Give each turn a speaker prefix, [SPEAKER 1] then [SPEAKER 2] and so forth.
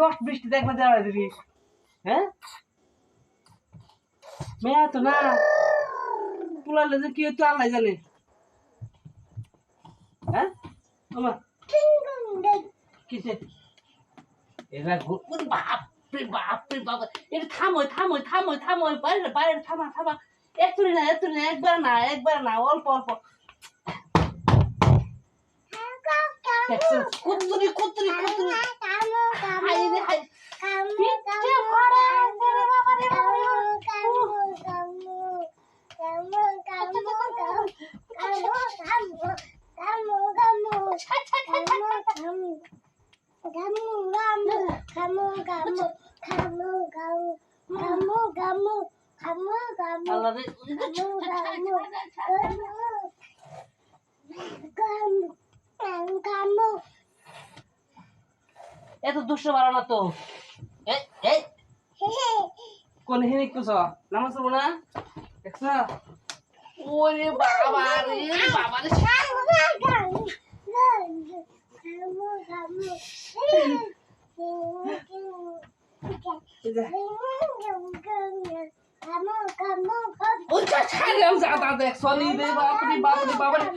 [SPEAKER 1] দশ বৃষ্টি দেখবে দেওয়া দিবি। হ্যাঁ? মেয়া তো না। পুলালে যে কি হতো আল্লাহ জানে। হ্যাঁ? আমার কিসে? এরা ঘুর বাপ রে বাপ এটা থামোই থামোই থামোই থামোই বাইরে বাইরে থামা থামা। একটুরি না একটুরি না একবার না একবার না অল্প অল্প। দেখছ? কুতুরি কুতুরি কুতুরি হাই রে হাই পিঠে ভরা রে বাবা রে বাবা রে বাবা। ছাই, ছাই, ছাই, ছাই, ছাই, ছাই। আল্লাহ রে এত দুষ্ট বাড়া না তো কোন হিনি কুছ নামাজ পড়ব না দেখছ ওরে বাবা রে বাবা রে এই যে, ওই যা ছাড়ে আমি যা তা দেখ সনি রে বাপ রে বাপ রে বাবা রে